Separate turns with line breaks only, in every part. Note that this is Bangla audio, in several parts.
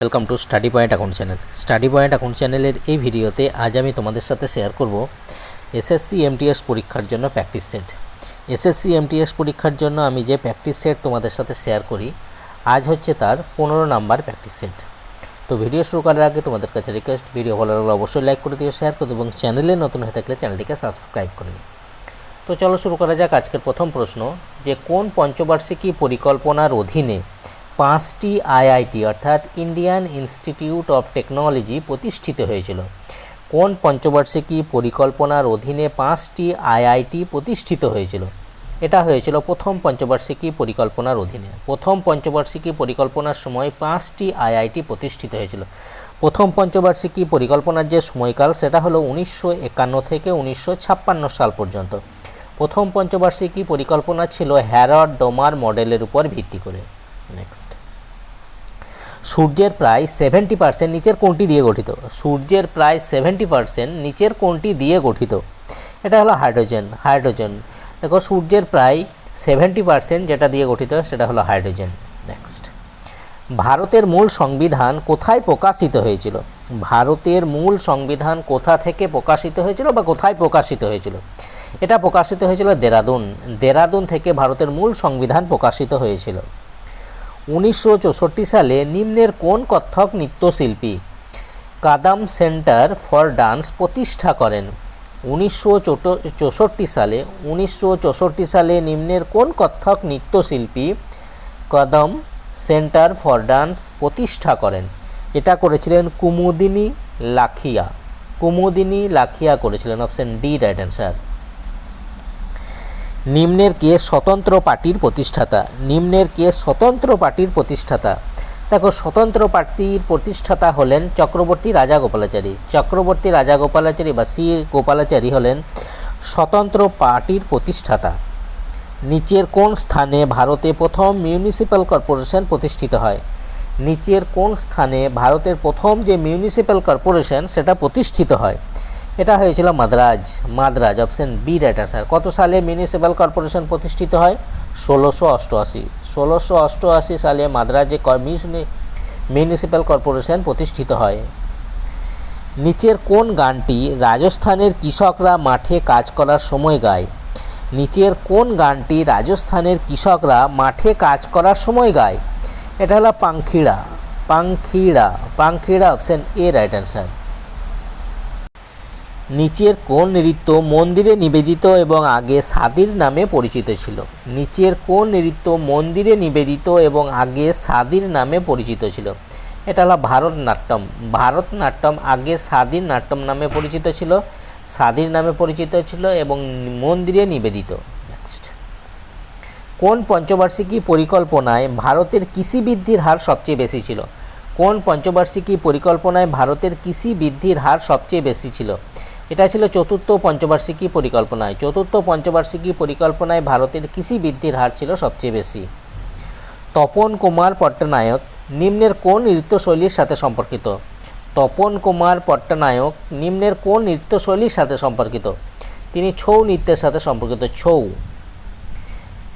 Welcome to study point account channel study point account চ্যানেলের এই ভিডিওতে আজ আমি তোমাদের সাথে শেয়ার করব এসএসসি এমটিএস পরীক্ষার জন্য প্র্যাকটিস সেট এসএসসি এমটিএস পরীক্ষার জন্য আমি যে প্র্যাকটিস সেট তোমাদের সাথে শেয়ার করি, আজ হচ্ছে তার পনেরো নাম্বার প্র্যাকটিস সেট তো ভিডিও শুরু করার আগে তোমাদের কাছে রিকোয়েস্ট ভিডিও ভালো লাগলে অবশ্যই লাইক করে দিও শেয়ার করে এবং চ্যানেলে নতুন হয়ে থাকলে চ্যানেলটিকে সাবস্ক্রাইব করে তো চলো শুরু করা যাক আজকের প্রথম প্রশ্ন, যে কোন পঞ্চবার্ষিকী পরিকল্পনার অধীনে পাঁচটি আইআইটি অর্থাৎ ইন্ডিয়ান ইনস্টিটিউট অফ টেকনোলজি প্রতিষ্ঠিত হয়েছিল। কোন পঞ্চবার্ষিকী পরিকল্পনার অধীনে পাঁচটি আইআইটি প্রতিষ্ঠিত হয়েছিল? এটা হয়েছিল প্রথম পঞ্চবার্ষিকী পরিকল্পনার অধীনে। প্রথম পঞ্চবার্ষিকী পরিকল্পনার সময় পাঁচটি আইআইটি প্রতিষ্ঠিত হয়েছিল। প্রথম পঞ্চবার্ষিকী পরিকল্পনার যে সময়কাল, সেটা হলো উনিশশো একান্ন থেকে উনিশশো ছাপ্পান্ন সাল পর্যন্ত। প্রথম পঞ্চবার্ষিকী পরিকল্পনা ছিল হ্যারড ডোমার মডেলের উপর ভিত্তি করে। নেক্সট সূর্যের প্রায় সেভেন্টি পার্সেন্ট নিচের কোনটি দিয়ে গঠিত। সূর্যের প্রায় সেভেন্টি পার্সেন্ট নিচের কোনটি দিয়ে গঠিত। এটা হলো হাইড্রোজেন হাইড্রোজেন। দেখো, সূর্যের প্রায় সেভেন্টি পার্সেন্ট যেটা দিয়ে গঠিত, সেটা হলো হাইড্রোজেন। নেক্সট ভারতের মূল সংবিধান কোথায় প্রকাশিত হয়েছিল? ভারতের মূল সংবিধান কোথা থেকে প্রকাশিত হয়েছিল বা কোথায় প্রকাশিত হয়েছিল? এটা প্রকাশিত হয়েছিল দেরাদুন। দেরাদুন থেকে ভারতের মূল সংবিধান প্রকাশিত হয়েছিল। উনিশশো চৌষট্টি সালে নিম্নের কোন কত্থক নৃত্যশিল্পী কাদাম সেন্টার ফর ডান্স প্রতিষ্ঠা করেন? উনিশশো চৌষট্টি সালে, উনিশশো চৌষট্টি সালে নিম্নের কোন কত্থক নৃত্যশিল্পী কদম সেন্টার ফর ডান্স প্রতিষ্ঠা করেন? এটা করেছিলেন কুমুদিনী লাখিয়া। কুমুদিনী লাখিয়া করেছিলেন। Option D, right answer. নিম্নের কে স্বতন্ত্র পার্টির প্রতিষ্ঠাতা? নিম্নের কে স্বতন্ত্র পার্টির প্রতিষ্ঠাতা? দেখো, স্বতন্ত্র পার্টির প্রতিষ্ঠাতা হলেন চক্রবর্তী রাজা গোপালাচারী চক্রবর্তী রাজা গোপালাচারী বা সি গোপালাচারী হলেন স্বতন্ত্র পার্টির প্রতিষ্ঠাতা। নিচের কোন স্থানে ভারতে প্রথম মিউনিসিপ্যাল কর্পোরেশন প্রতিষ্ঠিত হয়? নিচের কোন স্থানে ভারতের প্রথম যে মিউনিসিপ্যাল কর্পোরেশন, সেটা প্রতিষ্ঠিত হয়? এটা হয়েছিল Madras Madras option B right answer কত সালে মিউনিসিপ্যাল কর্পোরেশন প্রতিষ্ঠিত হয়? ষোলোশো অষ্টআশি। ষোলোশো অষ্টআশি সালে মাদ্রাজে মিউনিসিপ্যাল কর্পোরেশন প্রতিষ্ঠিত হয়। নিচের কোন গানটি রাজস্থানের কৃষকরা মাঠে কাজ করার সময় গায়? নিচের কোন গানটি রাজস্থানের কৃষকরা মাঠে কাজ করার সময় গায়? এটা হলো Pankhida Pankhida Pankhida option A right answer নিচের কোন নৃত্য মন্দিরে নিবেদিত এবং আগে সাদির নামে পরিচিত ছিল। নিচের কোন নৃত্য মন্দিরে নিবেদিত এবং আগে সাদির নামে পরিচিত ছিল। এটা হলো ভারতনাট্যম। ভারতনাট্যম আগে সাদির নাট্যম নামে পরিচিত ছিল, সাদির নামে পরিচিত ছিল এবং মন্দিরে নিবেদিত। নেক্সট কোন পঞ্চবার্ষিকী পরিকল্পনায় ভারতের কৃষি বৃদ্ধির হার সবচেয়ে বেশি ছিল? কোন পঞ্চবার্ষিকী পরিকল্পনায় ভারতের কৃষি বৃদ্ধির হার সবচেয়ে বেশি ছিল? এটা ছিল চতুর্থ পঞ্চবার্ষিকী পরিকল্পনায়। চতুর্থ পঞ্চবার্ষিকী পরিকল্পনায় ভারতের কৃষি বৃদ্ধির হার ছিল সবচেয়ে বেশি। তপন কুমার পট্টনায়ক নিম্নের কোন নৃত্যশৈলীর সাথে সম্পর্কিত? তপন কুমার পট্টনায়ক নিম্নের কোন নৃত্যশৈলীর সাথে সম্পর্কিত? তিনি ছৌ নৃত্যের সাথে সম্পর্কিত। ছৌ।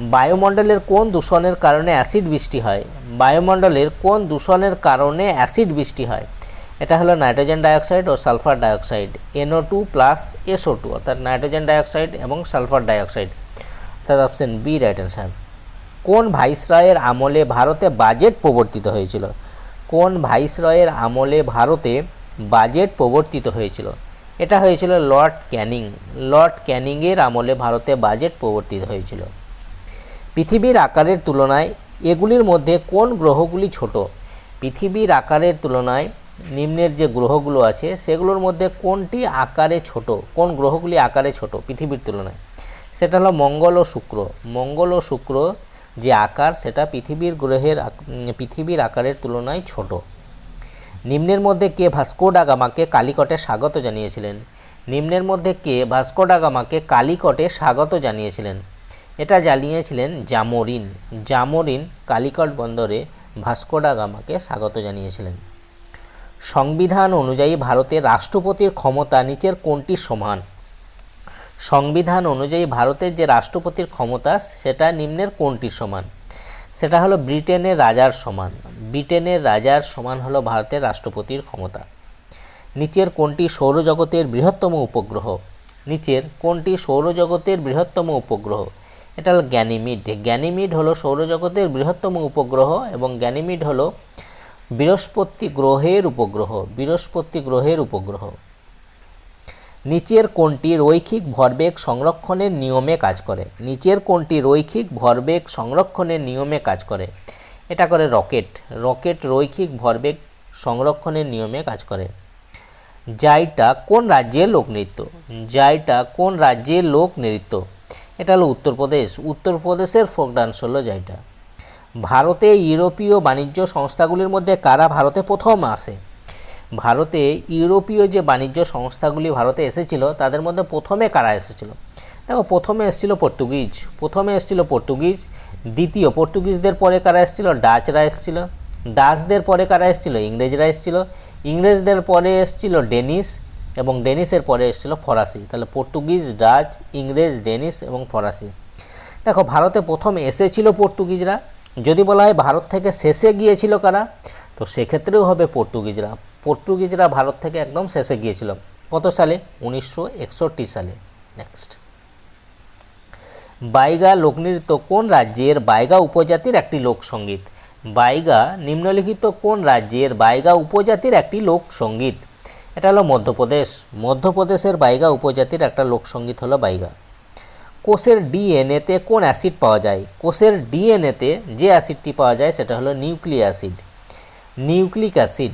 বায়ুমণ্ডলের কোন দূষণের কারণে অ্যাসিড বৃষ্টি হয়? বায়ুমণ্ডলের কোন দূষণের কারণে অ্যাসিড বৃষ্টি হয়? এটা হলো নাইট্রোজেন ডাইঅক্সাইড ও sulphur dioxide, N O two plus S O two, অর্থাৎ নাইট্রোজেন ডাইঅক্সাইড এবং সালফার ডাইঅক্সাইড। অর্থাৎ অপশন বি রাইট অ্যান্সার কোন ভাইসরয়ের আমলে ভারতে বাজেট প্রবর্তিত হয়েছিল? কোন ভাইসরয়ের আমলে ভারতে বাজেট প্রবর্তিত হয়েছিল? এটা হয়েছিল লর্ড ক্যানিং। লর্ড ক্যানিংয়ের আমলে ভারতে বাজেট প্রবর্তিত হয়েছিল। পৃথিবীর আকারের তুলনায় এগুলির মধ্যে কোন গ্রহগুলি ছোট? পৃথিবীর আকারের তুলনায় নিম্নের যে গ্রহগুলো আছে, সেগুলোর মধ্যে কোনটি আকারে ছোট? কোন গ্রহগুলি আকারে ছোট পৃথিবীর তুলনায়? সেটা হলো মঙ্গল ও শুক্র। মঙ্গল ও শুক্র যে আকার, সেটা পৃথিবীর গ্রহের পৃথিবীর আকারের তুলনায় ছোট। নিম্নের মধ্যে কে ভাস্কো ডাগামাকে কালিকটে স্বাগত জানিয়েছিলেন? নিম্নের মধ্যে কে ভাস্কো ডাগামাকে কালিকটে স্বাগত জানিয়েছিলেন? এটা জানিয়েছিলেন জামোরিন। জামোরিন কালিকট বন্দরে ভাস্কো ডাগামাকে স্বাগত জানিয়েছিলেন। সংবিধান অনুযায়ী ভারতের রাষ্ট্রপতির ক্ষমতা নিচের কোনটি সমান? সংবিধান অনুযায়ী ভারতের যে রাষ্ট্রপতির ক্ষমতা, সেটা নিম্নের কোনটি সমান? সেটা হলো ব্রিটেনের রাজার সমান। ব্রিটেনের রাজার সমান হলো ভারতের রাষ্ট্রপতির ক্ষমতা। নিচের কোনটি সৌরজগতের বৃহত্তম উপগ্রহ? নিচের কোনটি সৌরজগতের বৃহত্তম উপগ্রহ? এটা হলো গ্যানিমিড। গ্যানিমিড হলো সৌরজগতের বৃহত্তম উপগ্রহ এবং গ্যানিমিড হলো বৃহস্পতি গ্রহের উপগ্রহ, বৃহস্পতি গ্রহের উপগ্রহ। নিচের কোনটি রৈখিক ভরবেগ সংরক্ষণের নিয়মে কাজ করে। নিচের কোনটি রৈখিক ভরবেগ সংরক্ষণের নিয়মে কাজ করে। এটা করে রকেট। রকেট রৈখিক ভরবেগ সংরক্ষণের নিয়মে কাজ করে। জাইটা কোন রাজ্যের লোকনৃত্য জাইটা কোন রাজ্যের লোক নৃত্য? এটা হলো উত্তরপ্রদেশ। উত্তরপ্রদেশের ফোক ডান্স হলো জাইটা। ভারতে ইউরোপীয় বাণিজ্য সংস্থাগুলির মধ্যে কারা ভারতে প্রথম আসে ভারতে ইউরোপীয় যে বাণিজ্য সংস্থাগুলি ভারতে এসেছিল, তাদের মধ্যে প্রথমে কারা এসেছিল? দেখো, প্রথমে এসেছিল পর্তুগিজ। প্রথমে এসেছিল পর্তুগিজ, দ্বিতীয় পর্তুগিজদের পরে কারা এসেছিল? ডাচরা এসেছিল। ডাচদের পরে কারা এসেছিল? ইংরেজরা এসেছিল। ইংরেজদের পরে এসেছিল ডেনিস এবং ডেনিসের পরে এসেছিল ফরাসি। তাহলে পর্তুগিজ, ডাচ, ইংরেজ, ডেনিস এবং ফরাসি। দেখো, ভারতে প্রথম এসেছিল পর্তুগিজরা। যদি বলা হয় ভারত থেকে শেষে গিয়েছিল কারা, তো সেক্ষেত্রেও হবে পর্তুগিজরা। পর্তুগিজরা ভারত থেকে একদম শেষে গিয়েছিল। কত সালে? উনিশশো একষট্টি সালে। নেক্সট বাইগা লোকনৃত্য কোন রাজ্যের বাইগা উপজাতির একটি লোকসঙ্গীত বাইগা নিম্নলিখিত কোন রাজ্যের বাইগা উপজাতির একটি লোকসঙ্গীত এটা হলো মধ্যপ্রদেশ। মধ্যপ্রদেশের বাইগা উপজাতির একটা লোকসঙ্গীত হলো বাইগা। কোষের ডিএনএতে কোন অ্যাসিড পাওয়া যায়? কোষের ডিএনএতে যে অ্যাসিডটি পাওয়া যায় সেটা হলো nucleic acid. Nucleic acid.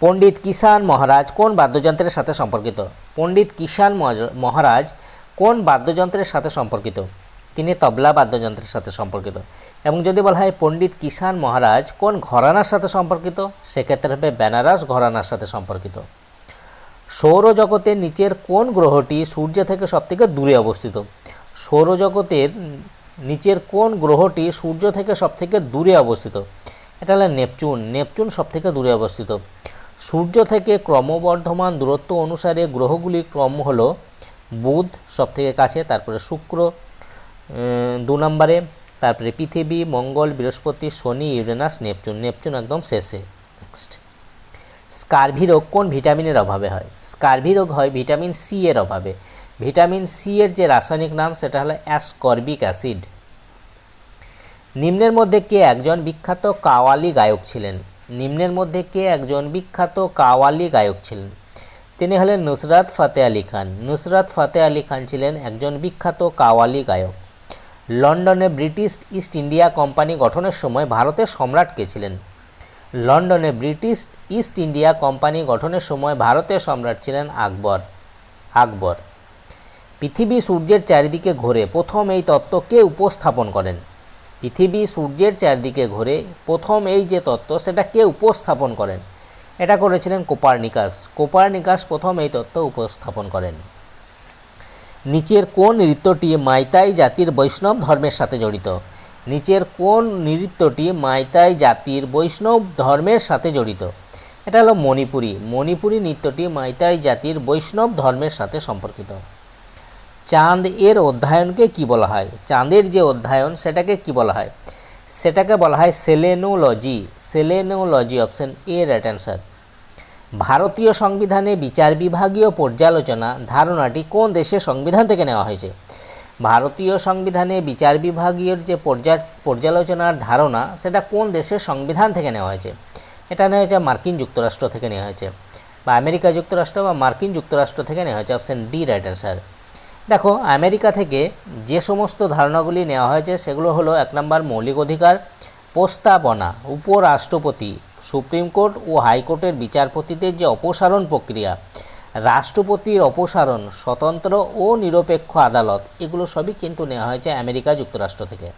Pandit Kishan Maharaj কোন বাদ্যযন্ত্রের সাথে সম্পর্কিত? পণ্ডিত মজ- মহারাজ কোন বাদ্যযন্ত্রের সাথে সম্পর্কিত? তিনি তবলা বাদ্যযন্ত্রের সাথে সম্পর্কিত। এবং যদি বলা হয় পণ্ডিত কিষান মহারাজ কোন ঘরানার সাথে সম্পর্কিত? সেক্ষেত্রে হবে বেনারস ঘরানার সাথে সম্পর্কিত। সৌরজগতের নিচের কোন গ্রহটি সূর্য থেকে সবথেকে দূরে অবস্থিত? সৌরজগতের নিচের কোন গ্রহটি সূর্য থেকে সবথেকে দূরে অবস্থিত? এটা হলো নেপচুন। নেপচুন সবথেকে দূরে অবস্থিত। সূর্য থেকে ক্রমবর্ধমান দূরত্ব অনুসারে গ্রহগুলির ক্রম হলো বুধ সবথেকে কাছে, তারপরে শুক্র দু নম্বরে, তারপরে পৃথিবী, মঙ্গল, বৃহস্পতি, শনি, ইউরেনাস, নেপচুন। নেপচুন একদম শেষে। নেক্সট স্কারভি রোগ কোন ভিটামিনের অভাবে হয়? স্কারভি রোগ হয় ভিটামিন সি এর অভাবে। ভিটামিন সি এর যে রাসায়নিক নাম, সেটা হলো অ্যাসকর্বিক অ্যাসিড। নিম্নের মধ্যে কে একজন বিখ্যাত কাওয়ালি গায়ক ছিলেন? নিম্নের মধ্যে কে একজন বিখ্যাত কাওয়ালি গায়ক ছিলেন? তিনি হলেন নুসরাত ফাতে আলী খান। নুসরাত ফাতে আলী খান ছিলেন একজন বিখ্যাত কাওয়ালি গায়ক। লন্ডনে ব্রিটিশ ইস্ট ইন্ডিয়া কোম্পানি গঠনের সময় ভারতের সম্রাট কে ছিলেন? লন্ডনে ব্রিটিশ ইস্ট ইন্ডিয়া কোম্পানি গঠনের সময় ভারতের সম্রাট ছিলেন আকবর আকবর। পৃথিবী সূর্যের চারিদিকে ঘোরে প্রথম এই তত্ত্ব কে উপস্থাপন করেন। পৃথিবী সূর্যের চারদিকে ঘোরে প্রথম এই যে তত্ত্ব সেটা কে উপস্থাপন করেন। এটা করেছিলেন কোপারনিকাস। কোপারনিকাস প্রথম এই তত্ত্ব উপস্থাপন করেন। নিচের কোন নৃত্যটি মাইতাই জাতির বৈষ্ণব ধর্মের সাথে জড়িত? নিচের কোন নৃত্যটি মাইতাই জাতির বৈষ্ণব ধর্মের সাথে জড়িত? এটা হলো মণিপুরী। মণিপুরী নৃত্যটি মাইতাই জাতির বৈষ্ণব ধর্মের সাথে সম্পর্কিত। চাঁদ এর অধ্যয়নকে কি বলা হয়? চাঁদের যে অধ্যয়ন, সেটাকে কি বলা হয়? সেটাকে বলা হয় selenology. Selenology option A, right answer. ভারতীয় সংবিধানে বিচার বিভাগীয় পর্যালোচনা ধারণাটি কোন দেশের সংবিধান থেকে নেওয়া হয়েছে? ভারতীয় সংবিধানে বিচার বিভাগীয় যে পর্যা, পর্যালোচনার ধারণা, সেটা কোন দেশের সংবিধান থেকে নেওয়া হয়েছে? এটা নেওয়া হয়েছে মার্কিন যুক্তরাষ্ট্র থেকে নেওয়া হয়েছে। বা আমেরিকা যুক্তরাষ্ট্র বা মার্কিন যুক্তরাষ্ট্র থেকে নেওয়া হয়েছে, অপশন ডি রাইট অ্যান্সার দেখো, আমেরিকা থেকে যে সমস্ত ধারণাগুলি নেওয়া হয়েছে, সেগুলো হলো এক নম্বর মৌলিক অধিকার, প্রস্তাবনা, উপরাষ্ট্রপতি, সুপ্রিম কোর্ট ও হাইকোর্টের বিচারপতিদের যে অপসারণ প্রক্রিয়া। রাষ্ট্রপতির অপসারণ স্বতন্ত্র ও নিরপেক্ষ আদালত, এগুলো সবই কিন্তু নেওয়া হয়েছে আমেরিকা যুক্তরাষ্ট্র থেকে।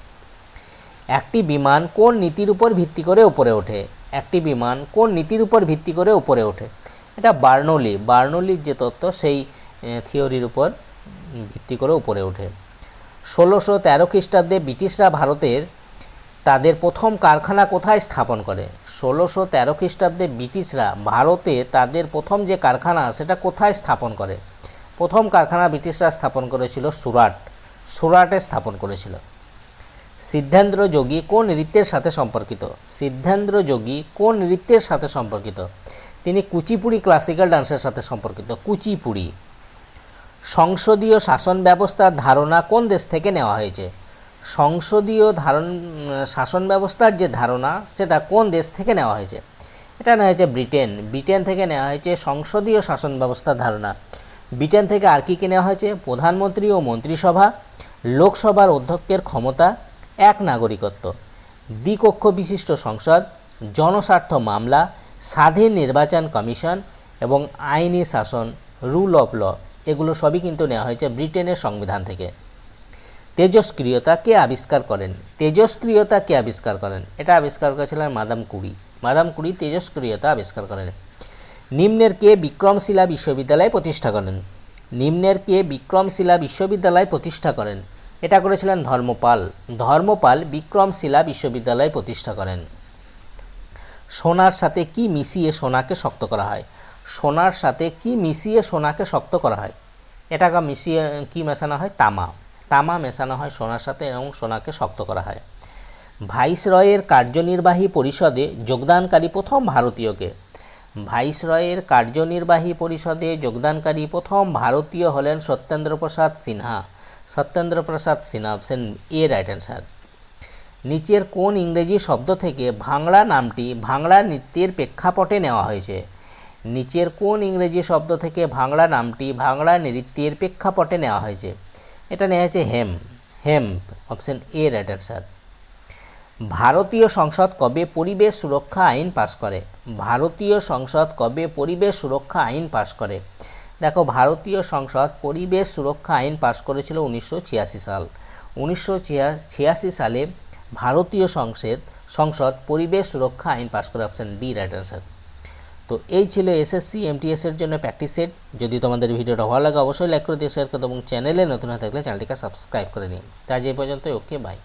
একটি বিমান কোন নীতির উপর ভিত্তি করে উপরে ওঠে? একটি বিমান কোন নীতির উপর ভিত্তি করে উপরে ওঠে? এটা বার্নলি বার্নলির যে তত্ত্ব সেই থিওরির উপর ভিত্তি করে উপরে ওঠে। ষোলোশো তেরো খ্রিস্টাব্দে ব্রিটিশরা ভারতের তাদের প্রথম কারখানা কোথায় স্থাপন করে? ষোলোশো তেরো খ্রিস্টাব্দে ব্রিটিশরা ভারতে তাদের প্রথম যে কারখানা, সেটা কোথায় স্থাপন করে? প্রথম কারখানা ব্রিটিশরা স্থাপন করেছিল সুরাট। সুরাটে স্থাপন করেছিল। সিদ্ধান্দ্র যোগী কোন নৃত্যের সাথে সম্পর্কিত? সিদ্ধান্দ্র যোগী কোন নৃত্যের সাথে সম্পর্কিত? তিনি কুচিপুড়ি ক্লাসিক্যাল ডান্সের সাথে সম্পর্কিত। কুচিপুড়ি। সংসদীয় শাসন ব্যবস্থার ধারণা কোন দেশ থেকে নেওয়া হয়েছে? সংসদীয় ধারণ, শাসন ব্যবস্থার যে ধারণা, সেটা কোন দেশ থেকে নেওয়া হয়েছে? এটা নেওয়া হয়েছে ব্রিটেন। ব্রিটেন থেকে নেওয়া হয়েছে সংসদীয় শাসন ব্যবস্থার ধারণা। ব্রিটেন থেকে আর কী কী নেওয়া হয়েছে? প্রধানমন্ত্রী ও মন্ত্রিসভা, লোকসভার অধ্যক্ষের ক্ষমতা, এক নাগরিকত্ব। দ্বিকক্ষ বিশিষ্ট সংসদ, জনস্বার্থ মামলা, স্বাধীন নির্বাচন কমিশন এবং আইনি শাসন, রুল অফ ল। এগুলো সবই কিন্তু নেওয়া হয়েছে ব্রিটেনের সংবিধান থেকে। তেজস্ক্রিয়তা কে আবিষ্কার করেন? তেজস্ক্রিয়তা কে আবিষ্কার করেন। এটা আবিষ্কার করেছিলেন মাদাম কুড়ি মাদাম কুড়ি তেজস্ক্রিয়তা আবিষ্কার করেন। নিম্নের কে বিক্রমশিলা বিশ্ববিদ্যালয় প্রতিষ্ঠা করেন? নিম্নের কে বিক্রমশিলা বিশ্ববিদ্যালয় প্রতিষ্ঠা করেন? এটা করেছিলেন ধর্মপাল। ধর্মপাল বিক্রমশিলা বিশ্ববিদ্যালয় প্রতিষ্ঠা করেন। সোনার সাথে কি মিশিয়ে সোনাকে শক্ত করা হয়? সোনার সাথে কি মিশিয়ে সোনাকে শক্ত করা হয়? এটাকে মিশিয়ে কি মেশানো হয়? তামা। তামা মেশানো হয় সোনার সাথে এবং সোনাকে শক্ত করা হয়। ভাইসরয়ের কার্যনির্বাহী পরিষদে যোগদানকারী প্রথম ভারতীয়কে। ভাইসরয়ের কার্যনির্বাহী পরিষদে যোগদানকারী প্রথম ভারতীয় হলেন Satyendra Prasad Sinha. Satyendra Prasad Sinha option A right answer. নিচের কোন ইংরেজি শব্দ থেকে ভাংড়া নামটি ভাংড়া নৃত্যের প্রেক্ষাপটে নেওয়া হয়েছে? নিচের কোন ইংরেজি শব্দ থেকে ভাংড়া নামটি ভাংড়া নৃত্যের প্রেক্ষাপটে নেওয়া হয়েছে? এটা নেওয়া হয়েছে hem hemp option A right answer ভারতীয় সংসদ কবে পরিবেশ সুরক্ষা আইন পাশ করে? ভারতীয় সংসদ কবে পরিবেশ সুরক্ষা আইন পাশ করে? দেখো, ভারতীয় সংসদ পরিবেশ সুরক্ষা আইন পাশ করেছিল উনিশশো ছিয়াশি সাল। উনিশশো ছিয়াশি সালে ভারতীয় সংসদ সংসদ পরিবেশ সুরক্ষা আইন পাশ করে অপশন ডি রাইট অ্যান্সার তো এই ছিল এসএসসি এমটিএসের জন্য প্র্যাকটিস সেট যদি তোমাদের ভিডিওটা ভালো লাগে, অবশ্যই লাইক করে দিয়ে শেয়ার করে এবং চ্যানেলে নতুন হয়ে থাকলে চ্যানেলটিকে সাবস্ক্রাইব করে নিন তা যে পর্যন্ত ওকে বাই